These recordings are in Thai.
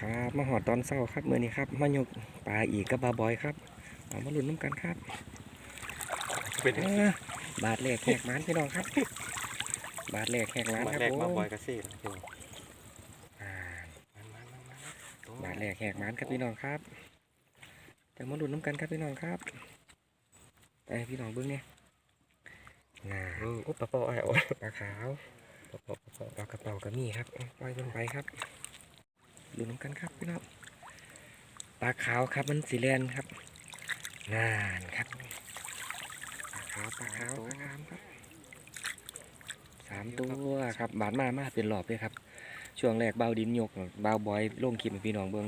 ครับมาหอดตอนเช้าครับเมื่อนี้ครับมายกปลาอีกกับบาบอยครับเอามาลุ้นน้ำกันครับเป็นเอ้อบาทแรกแหกมันพี่น้องครับ บาทแรกแหกมันมาครับแรกผมมาบอยกระซี่นะพี่น้องอ่ามันมันมันมันบาทแรกแหกมันครับพี่น้องครับจะมาลุ้นน้ำกันครับพี่น้องครับไปพี่น้องเบิ้งเนี่ยน่าอืมอุ๊บปะปอไอ้โอ้ปลาขาวปะปอปะปอปลากระเป๋าก็มีครับเอาปล่อยลงไปครับ ลุ้นน้ำกันครับพี่น้องปลาขาวครับมันสีแลนครับนานครับปลาขาวปลาขาวปลาขาวครับสามตัวครับบาดมามาเป็นหลอบเลยครับ ช่วงแรกเบาดินยกเบาบอยลงคลิปพี่น้องเบิ่ง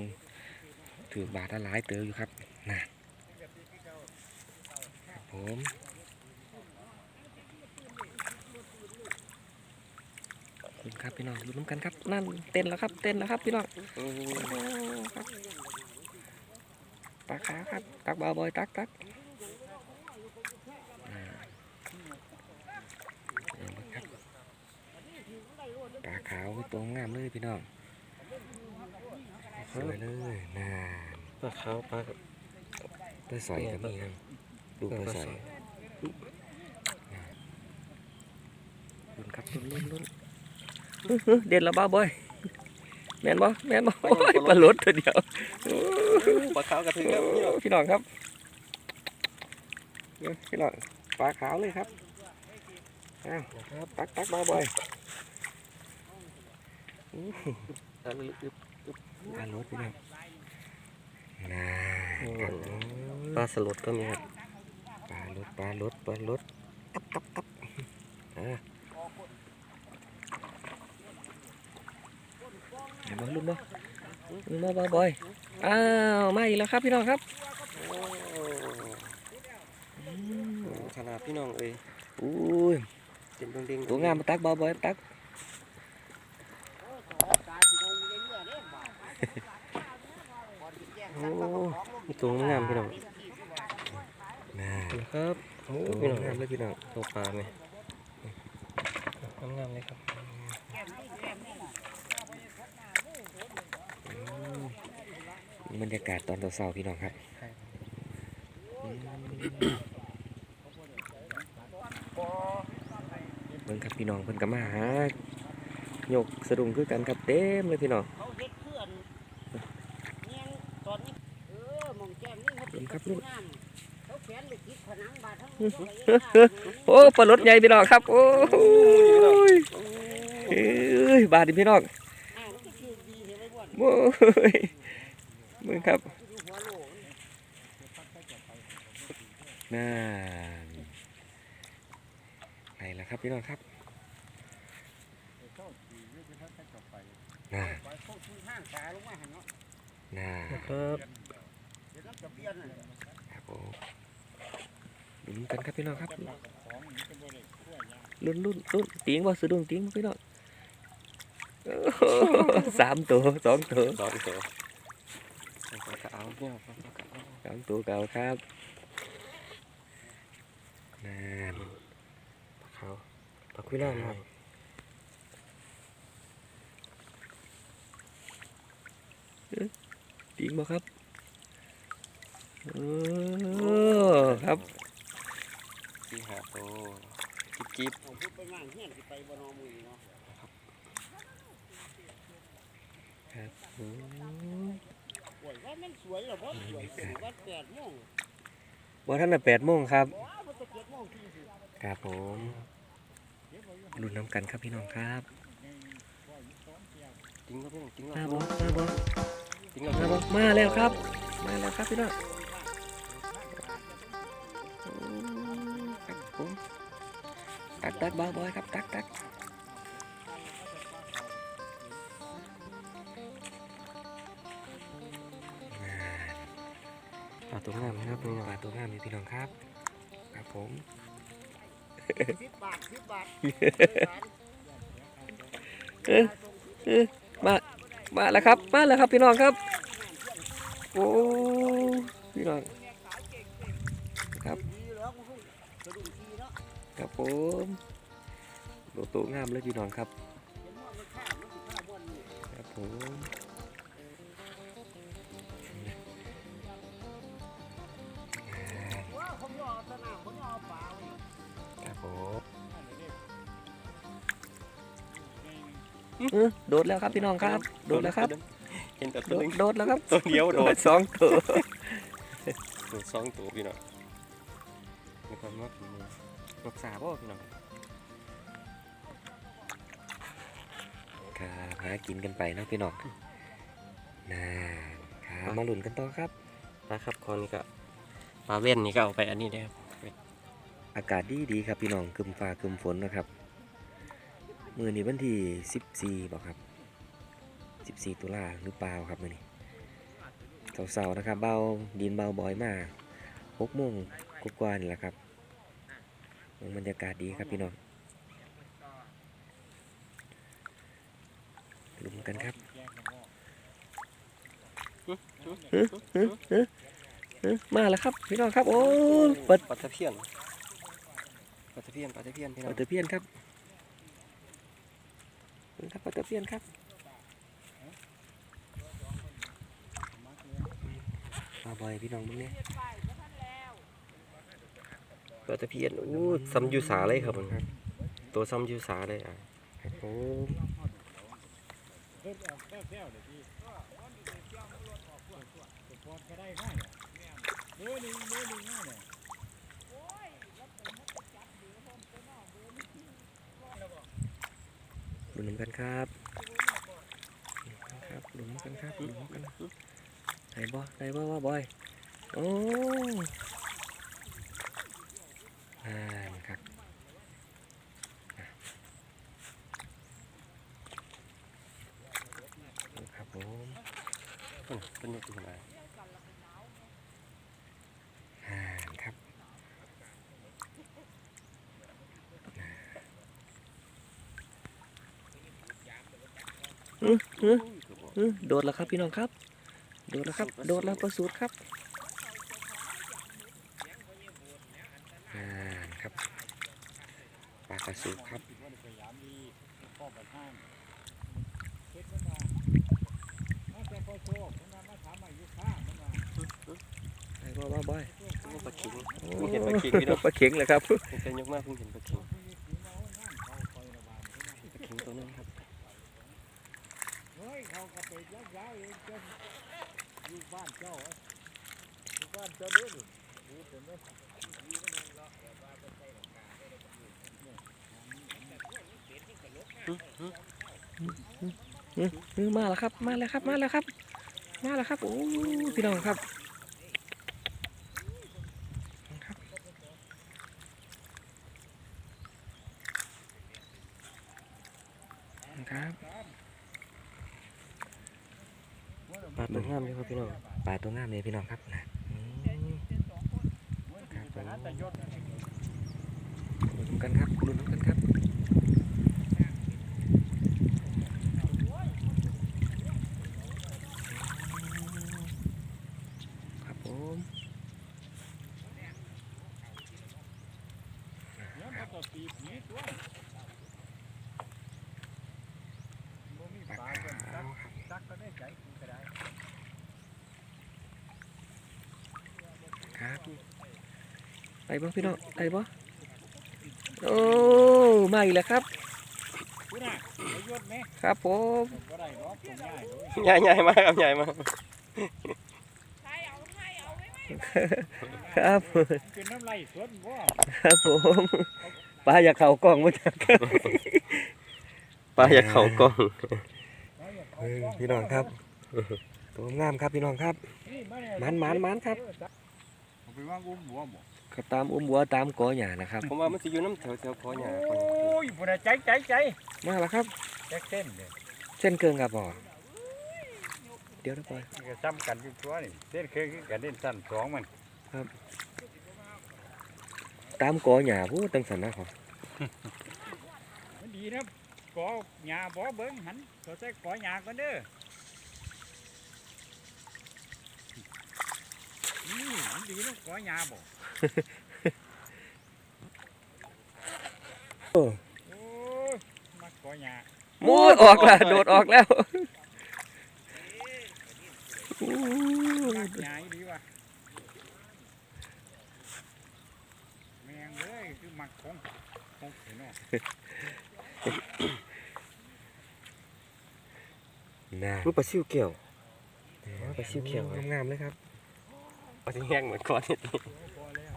ถือบาทละหลายเต๋ออยู่ครับน่ะครับผม ขอบคุณครับพี่น้องดูน้ำกันครับ นั่นเต้นแล้วครับ เต้นแล้วครับพี่น้องอืมโอ้ครับปลาขาวครับตักเบาบอยตักตักอ่าเห็นไหมครับปลาขาวตัวงามเลยพี่น้องสวยเลยน่าปลาขาวปลาปลาสอยก็มีครับดูปลาสอยน่าลุ้นครับลุ้นลุ้นลุ้นอื้อหือ เด่นแล้วบ้าบอยแม่นบ่แม่นบ่โอ้ยปลาหลดตัวเดียวปลาขาวกระถึงแล้วพี่น้องพี่น้องครับเนี่ยพี่น้องปลาขาวเลยครับอ้าวนะครับตักตักมาบ่อยอู้ปลาลึกปลารถพี่น้องน่าอืมครับปลาสลดก็มีครับปลารถปลารถปลารถตับตับตับอ่า เห็นบ่รุ่นบ่รุ่นบ่บ่บ่อยอ้าวมาอีกแล้วครับพี่น้องครับโอ้ขนาดพี่น้องเอ้ยอุ้ยเต็มเด้งๆตัวงามมาตักบ่บ่อยตักโอ้มีตัวงามพี่น้องน่านะครับโอ้ตัวพี่น้องงามเลยพี่น้องตัวปลาไหมงามๆเลยครับ บรรยากาศตอนเช้าๆพี่น้องครับเพิ่นครับพี่น้องเพิ่นก็มาหาโยกสะดุ้งคือกันครับเต็มเลยพี่น้องเขาเฮ็ดเพื่อนเนียงตอครับลูกโอ้ปลารถใหญ่พี่น้องครับ โอ้ยเอ้ยบาดพี่น้องโอ้ย มึงครับดูหัวโหลนน่าไหนล่ะครับพี่น้องครับน่าไปเข้าทุ่งห้างปลาลงมาหันเนาะน่านะครับเดี๋ยวน้ำจะเบียนน่ะครับผมลุ้นกันครับพี่น้องครับลุ้นลุ้นลุ้นตีงว่าสะดุ้งตีงพี่น้องโอ้โหสามตัวสองตัวสองตัวปลาขาว เนี่ยปลาขาวสองตัวเก่าครับนั่นปลาขาวปลาคุยล่าหน่อยตีงบ่ครับโอ้ครับสี่ห้าตัวจิ๊บจิ๊บเอาพูดไปมั่งเฮียนสิไปบ่นอมือเนาะ โอ้โอ้ยว่ามันสวยเหรอบ่สวยสิว่าแปดโมงบ่ท่านน่ะแปดโมงครับ ว้ามันจะเจ็ดโมงจริงสิครับผมลุ้นน้ำกันครับพี่น้องครับจริงครับพี่น้องจริงคมารับบ่มาบ่จริงครับมาบ่มาแล้วครับ มาแล้วครับพี่น้องโอ้ครับผมตักตักบ้าบอยครับตักตัก ตัวงามนะครับปลาตัวงามนี่พี่น้องครับ ครับผมสิบบาทสิบบาทเออเออมามาแล้วครับ มาแล้วครับพี่น้องครับ โอ้พี่น้องครับครับผมโลตัวงามเลยพี่น้องครับ ครับผม เอโดดแล้วครับพี่น้องครับ โดดแล้วครับ เห็นแต่ตัวนึงโดดแล้วครับ ตัวเดียวโดดสองตัวโดดสองตัวพี่น้องมีความว่าผีนกษาบ่พี่น้องครับหากินกันไปนะพี่น้องนะครับมาหลุนกันต่อครับนะครับคนนี้ก็ปลาเว้นนี่ก็เอาไปอันนี้นะครับ อากาศดีดีๆครับพี่น้องครึมฟ้าครึมฝนนะครับมือนี้วันที่ 14บอกครับ 14 ตุลาหรือเปล่าครับมือนี้เสาๆนะครับ เบาดินเบาบ่อยมาก6โมงกว่าๆนี่แหละครับบรรยากาศดีครับพี่น้องลุ้นกันครับฮึฮึฮึฮึมาแล้วครับ พี่น้องครับ โอ้เปิดปลาตะเพียน ปลาตะเพียนปลาตะเพียนพี่น้ปอลางตะเพียนครับนี่ครับปลาตะเพียนครับมาบ่อยพี่น้องมึงเนี่ยปลาตะเพียนอู้ซ้ำอยูสาเลยครับผมครับตัวซ้ำอยูสาเลยอะครับผม ดูน้ำกันครับครับดูน้ำกันครับดูน้ำกันไหนบ่ไหนบ่ว่าบอยโอ้อ่นครับครับผมอืมเป็นยกขึ้นมา อ่านครับอื้ออื้ออื้อ โดดแล้วครับพี่น้องครับ โดดแล้วครับ โดดแล้วประสูตรครับอ่าครับปลากระสูตรครับไอ้บ่บ่บ่อยปลาเข็งโอ้เพิ่งเห็นปลาเข็งพี่น้องปลาเข็งเลยครับตั้งแต่ยกมาเพิ่งเห็นปลาเข็งปลาเข็งตัวนึงครับ เฮ้ยเขาก็ไปยักย้าย เองจนอยู่บ้านเจ้าอยู่บ้านเจ้าเด้อนี่ดูเห็นไหมอื้อมาแล้วครับ มาแล้วครับ มาแล้วครับ มาแล้วครับ โอ้ พี่น้องครับครับ ปลาตัวงามเลยครับพี่น้องปลาตัวงามเลยพี่น้องครับนะอืมครับผมลุ้นกันครับลุ้นกันครับครับผม แล้วก็ตีผีตัวบ่มี ปลา ปลา ขาว เพิ่น ครับ ซักก็ได้ใจกูก็ได้ ครับไปบ่พี่น้องไปบ่โอ้มาอีกแล้วครับกูน่ะไปยศไหมครับผมบ่ได้หรอกตรงง่ายเลยใหญ่ใหญ่มากครับใหญ่มากครับเป็นน้ำไหลสวนบ่ครับผมปลาอยากเข่ากล้องมาจากปลาอยากเข่ากล้องเอาอย่าเอาเออกล้องพี่น้องครับตัวงามครับพี่น้องครับนี่าเยหมานหมานหมานครับเอา ไปวางอุ้มหัวหมอก็ตามอุ้มบัวตามกอหญ้านะครับ ผมว่ามันจะอยู่น้ำแถวแถวคอหยาโอ้คนยพุ่นน่ะใจใจใจมาแล้วครับแจ็คเส้นเนี่ยเส้นเกิงครับพ่อเดี๋ยวนะปอยมันก็ซ้ำกันอยู่ตัวนี่เส้นเคยคือกันเล่นสั้นสองมันตามกอหญ้าพูดตั้งสันนะขอมันดีนะกอหญ้าบ่เบิ่งหันเขาใส่กอหญ้ากันเด้อ นี่มันดีนะกอหญ้าบ่โอ้โอ้ยมักกอหญ้าโอ้ยออกแล้วโดดออกแล้วโอ้มัยกหญ้าอีดีว่ะแมงเลยคือมักของของเห็นเนาะน่ารูปปลาซิวเกี่ยวปลาซิวเขียวงามๆเลยครับ ปลาซิวแห้งเหมือนก่อนนี่พอแล้ว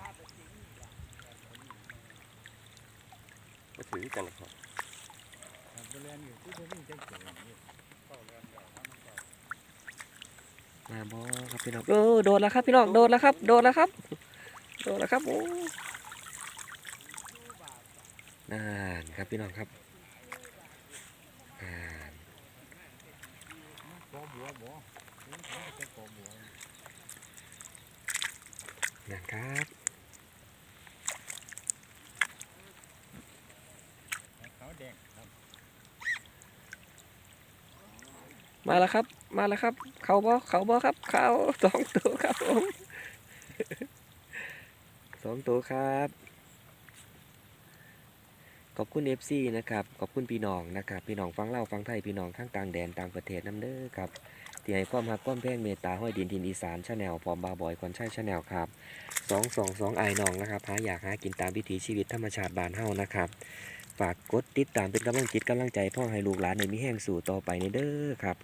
มาถือกันนะครับมาบอครับพี่น้องเออโดนแล้วครับพี่น้องโดนแล้วครับ โดนแล้วครับ โดนแล้วครับโอ้นั่นครับพี่น้องครับอ่านกอบัวบ่ นเขาจะกอบัวนั่นครับเขาแดงครับมาแล้วครับ มาแล้วครับ เขาบอเขาบอครับ เขาสองตัวครับผมสองตัวครับ ขอบคุณ FC นะครับ ขอบคุณพี่น้องนะครับ พี่น้องฟังเล่าวฟังไทย พี่น้องทั้งต่างแดนต่างประเทศน้ำเด้อครับ ที่ให้ความรักความแพงเมตตาห้อยดินทินอีสานชาแนลพร้อมบาบอยคอนใช่ชาแนลครับสองสองสองไอ้น้องนะครับหาอยากหากินตามวิถีชีวิตธรรมชาติบ้านเฮานะครับ ฝากกดติดตามเป็นกำลังจิตกำลังใจพ่อให้ลูกหลานในมีแห้งสู่ต่อไปในเด้อครับ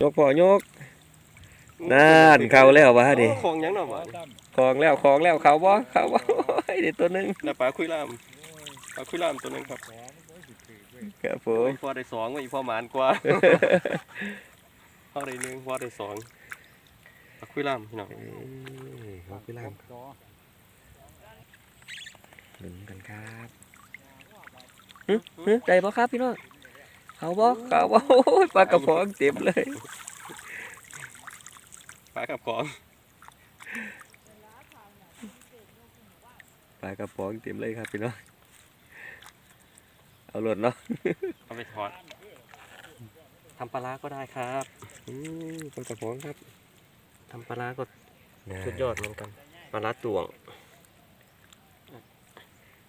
ยกพ่อยกนั่นเข้าแล้ววะดิโอ้ของหยังหน่อบ่บ่ตั้มคลองแล้วคลองแล้วเขาบ่เขาบ่ไอ้เด็ดตัวหนึงน่ะปลาคุยลามโอ้ยปลาคุยลามตัวหนึงครับ ครับผโอ้มยพอได้สองว่าอีกพอหมานกว่าพอได้หนึ่งพอได้สองปลาคุยลามพี่น้องเอ้ยขอบคุณล่ามต่อหนึ่งกันครับฮึฮึได้บ่ครับพี่น้องเขาบ่เขาบ่โอ้ยปลากระป๋องเต็มเลยปลากับของปลากระป๋องเต็มเลยครับพี่น้อง เอาหลดเนาะเอาไปทอดทำปลาร้าก็ได้ครับอืมปลากระป๋องครับทำปลาร้าก็น่าสุดยอดเหมือนกันปลาร้าตวง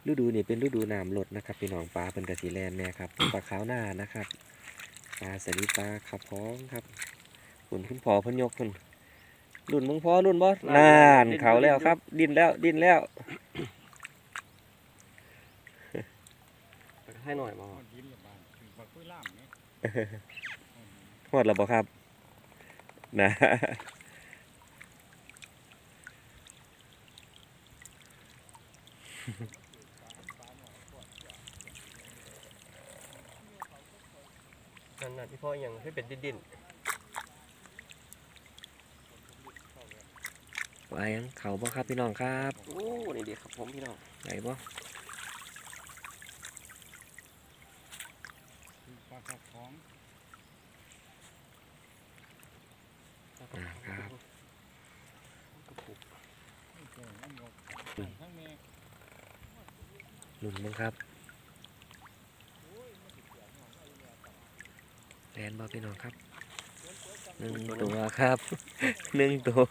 ฤดูนี่เป็นฤดูน้ำลดนะครับพี่น้องปลาเป็นกระสีแลนเนี่ยครับปลาขาวหน้านะครับปลาสลิดปลาขับพ้องครับคุณคุณพ่อเพิ่นยกคุณรุ่นมึงพ่อรุ่นบ่นานเขาแล้วครับ ดินแล้วดินแล้ว ให้หน่อยมามันดินละบานถึงบักคุยล่ามนี่หมดแล้วบ่ครับ นะนั่นน่ะที่พ่อยังให้เป็นดิ้นดิ้นไปยังเขาบ่ครับพี่น้องครับๆโอ้ นี่ดีครับผมพี่น้องไหนบ่ คือปลาขับของ อ่าครับ หลุนมั้งครับแลนบอพี่น้องครับหนึ่งตัวครับหนึ่งตัว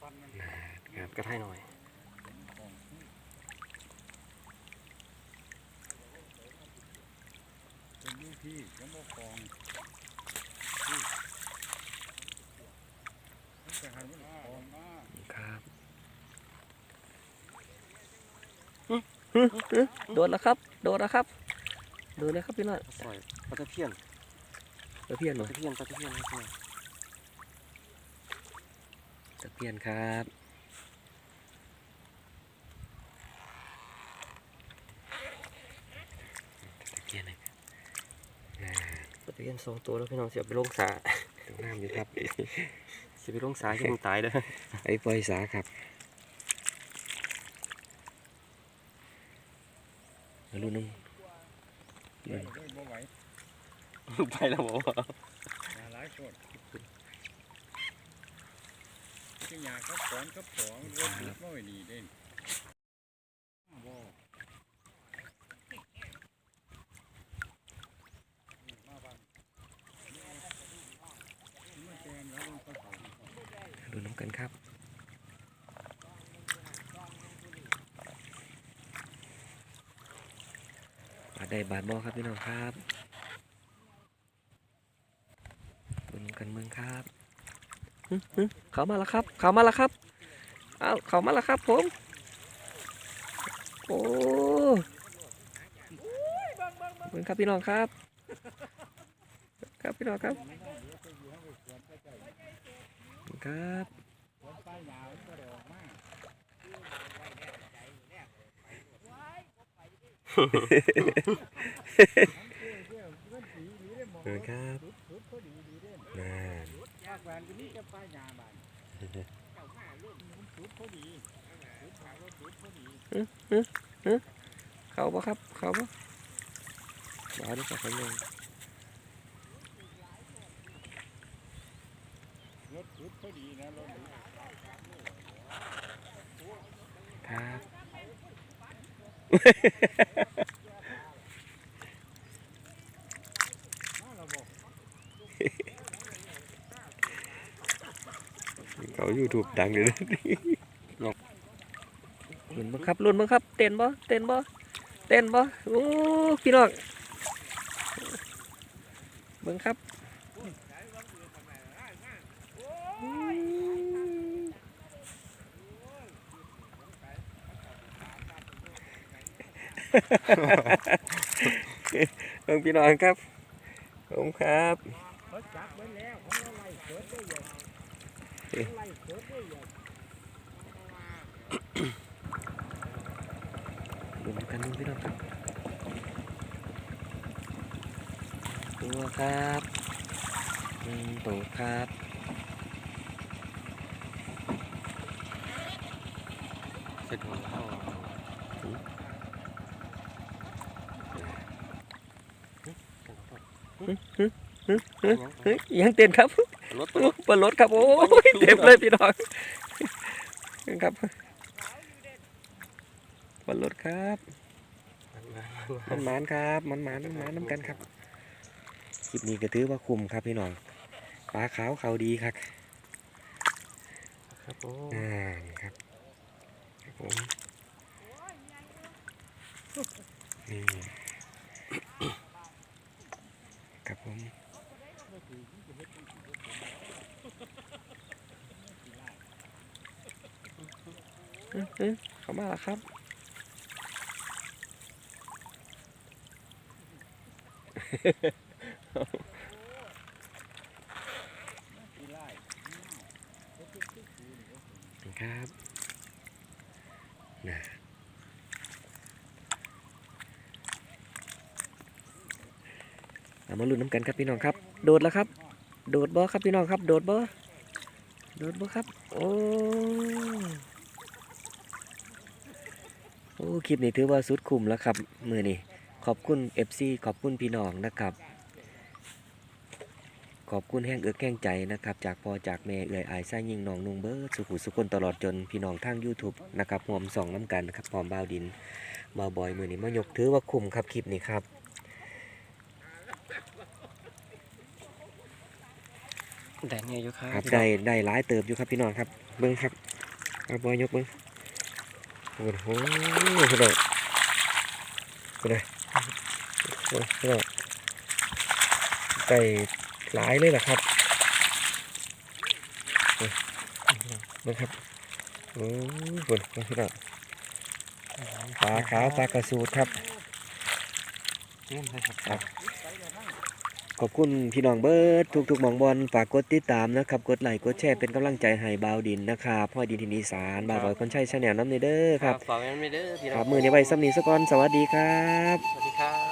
ฟันมัน ครับ กระไทยหน่อย ของ เป็นยูพี่ยังบอกของพี่มันจะให้มันของมาครับโดนแล้วครับ โดนแล้วครับ โดนแล้วครับพี่น้องปลาสอยปลาตะเพียนตะเพียนปหลาน่อตะเพียนปลาตะเพียนครับตะเพียนครับตะเพียนเลยน่า ปลาตะเพี ยนสองตัวแล้วพี่น้องเสียไปลงสาตรงน้ำอยู่ครับเสียไปลงสาที่มันตายเด้อไอ้ปล่อยสาครับมาลุ้นนึงเฮ้ยบ่ไหวไปแล้วบอกว่ามาหลายคนที่ยากับของกับของรถดุดน้อยนี่เด่นบ่มาบ้านมันแกงแล้วมันก็เขา ลุ้นน้ำกันครับบาดได้บาดบอครับพี่น้องครับลุ้นกันเมืองครับเขามาแล้วครับ เขามาแล้วครับเอาเข้ามาแล้วครับผม โอ้เบิ่งครับพี่น้องครับ ครับพี่น้องครับครับ ฝนป้ายหนาวมันก็ได้ออกมามั นสีดีได้หมดเออครับนั่นภานเขาปะครับ เขาปะมาดูสักคนหนึ่งรถสุดพอดีนะครับ มาแล้วบอก เขา YouTube ดังเลยนะลุ้นบังครับลุนบังครับ เต้นบ่เต้นบ่เต้นบ่โอ้พี่น้องเบิ่งครับเบิ่งพี่น้องครับผมครับ ดูกันดูพี่น้องครับตัวครับอืมตัวครับเสร็จหัวเข้าเฮ้ยยังเต้นครับ รถเปิดรถครับโอ้ยเต็มเลยพี่น้องครับเปิดรถครับมันหมานครับมันหมานมันหมานน้ำกันครับคลิปนี้ก็ถือว่าคุ้มครับพี่น้องปลาขาวเขาดีครับครับผมอ่าครับครับผมนี่ครับผมอื้ออื้อ เข้ามาแล้วครับ ที่ไล่ ครับนะเอามา ลุ้นน้ำกันครับพี่น้องครับ โดดแล้วครับ โดดบ่ครับพี่น้องครับ โดดบ่โดดบ่ครับ โอ้โอ้คลิปนี้ถือว่าสุดคุ้มแล้วครับ มือนี้ขอบคุณ FC ขอบคุณพี่น้องนะครับ ขอบคุณแห้งเอือกแห้งใจนะครับ จากพอจากแม่เอื่อยอายไส้ยิงน้องนุงเบิร์สุขุสุคนตลอดจนพี่น้องทาง YouTube นะครับหอมสองน้ำกันนะครับหอมบ่าวดินบ่าวบอยมือนี้มายกถือว่าคุ้มครับคลิปนี้ครับ แดดเนี่ยอยู่ครับครับได้ได้หลายเติบอยู่ครับพี่น้องครับ เบิ้งครับเอาบอยยกเบิ้งโอ้โหพี่น้องไปเลยโอ้ยพี่น้องได้หลายเลยนะครับเอ้ยเบิ้งครับโอ้ยฝนพี่น้องปลาขาวปลากระสูดครับเล่นเลยครับครับ ขอบคุณพี่น้องเบิร์ดทุกๆหมองบอลฝากกดติดตามนะครับกดไลค์กดแชร์เป็นกำลังใจให้บาวดินนะครับพ่อดินทินอีสานบาวบอยคนใช้ชาแนลน้ำเนเด้อครับฝากไว้ไม่เด้อพี่น้องครับมือนี้ไว้ซ้ำนี้สกอนสวัสดีครับ สวัสดีครับ